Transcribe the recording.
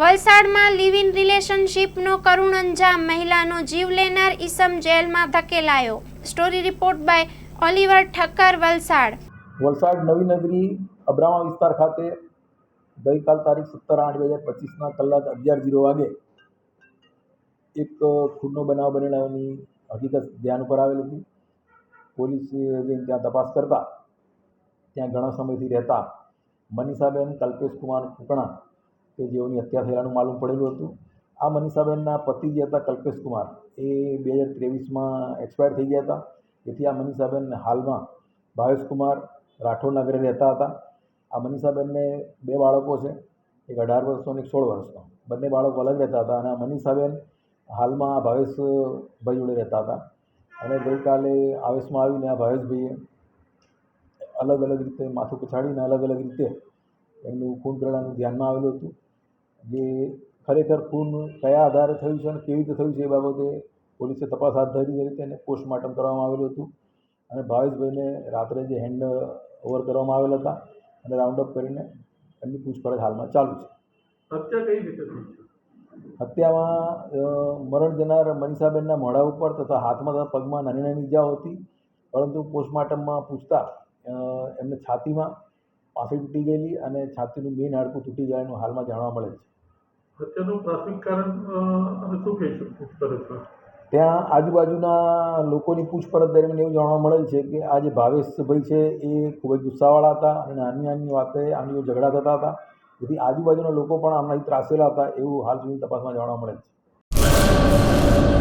વલસાડમાં live in રિલેશનશીપનો કરુણ અંજામ મહિલાનો જીવ લેનાર ઈસમ જેલમાં ધકેલાયો. Story report by Oliver Thakkar, Valsad. Valsad નવી નગરી અબ્રામા વિસ્તાર ખાતે ગઈકાલ તારીખ સત્તર આઠ બે હજાર પચીસના કલાક અગિયાર જીરો વાગે એક ખૂનનો બનાવ બનેલાની હકીકત ધ્યાન ઉપર આવેલ હતી. પોલીસે જઈને ત્યાં તપાસ કરતા, ત્યાં ઘણા સમયથી રહેતા મનીષાબેન, કલ્પેશ કુમાર કુકણા કે જેઓની હત્યા થયેલાનું માલુમ પડેલું હતું. આ મનીષાબેનના પતિ જે હતા કલ્પેશ કુમાર એ બે હજાર ત્રેવીસમાં એક્સપાયર થઈ ગયા હતા. તેથી આ મનીષાબેન હાલમાં ભાવેશ કુમાર રાઠોડના ઘરે રહેતા હતા. આ મનીષાબેનને બે બાળકો છે, એક અઢાર વર્ષનો અને એક સોળ વર્ષનો. બંને બાળકો અલગ રહેતા હતા અને આ મનીષાબેન હાલમાં આ ભાવેશભાઈ જોડે રહેતા હતા. અને ગઈકાલે આવેશમાં આવીને આ ભાવેશભાઈએ અલગ અલગ રીતે માથું પછાડીને અલગ અલગ રીતે એમનું ખૂન કરેલાનું ધ્યાનમાં આવેલું હતું. જે ખરેખર ખૂન કયા આધારે થયું છે અને કેવી રીતે થયું છે એ બાબતે પોલીસે તપાસ હાથ ધરી હતી અને પોસ્ટમોર્ટમ કરવામાં આવેલું હતું. અને ભાવેશભાઈને રાત્રે જે હેન્ડ ઓવર કરવામાં આવેલ હતા અને રાઉન્ડ અપ કરીને એમની પૂછપરછ હાલમાં ચાલુ છે. હત્યા કઈ રીતે હત્યામાં મરણ જનાર મનીષાબેનના મોઢા ઉપર તથા હાથમાં તથા પગમાં નાની નાની ઇજાઓ હતી પરંતુ પોસ્ટમોર્ટમમાં પૂછતા એમને છાતીમાં પાસે તૂટી ગયેલી અને છાતીનું મેઇન હાડકું તૂટી ગયાનું હાલમાં જાણવા મળે છે. હત્યાનું પ્રાથમિક કારણ અમે શું કહીશું પૂછપરછમાં ત્યાં આજુબાજુના લોકોની પૂછપરછ દરમિયાન એવું જાણવા મળેલ છે કે આ જે ભાવેશભાઈ છે એ ખૂબ જ ગુસ્સાવાળા હતા અને નાની નાની વાતે જોડે ઝઘડા થતા હતા. જેથી આજુબાજુના લોકો પણ આમનાથી ત્રાસેલા હતા એવું હાલ સુધી તપાસમાં જાણવા મળે છે.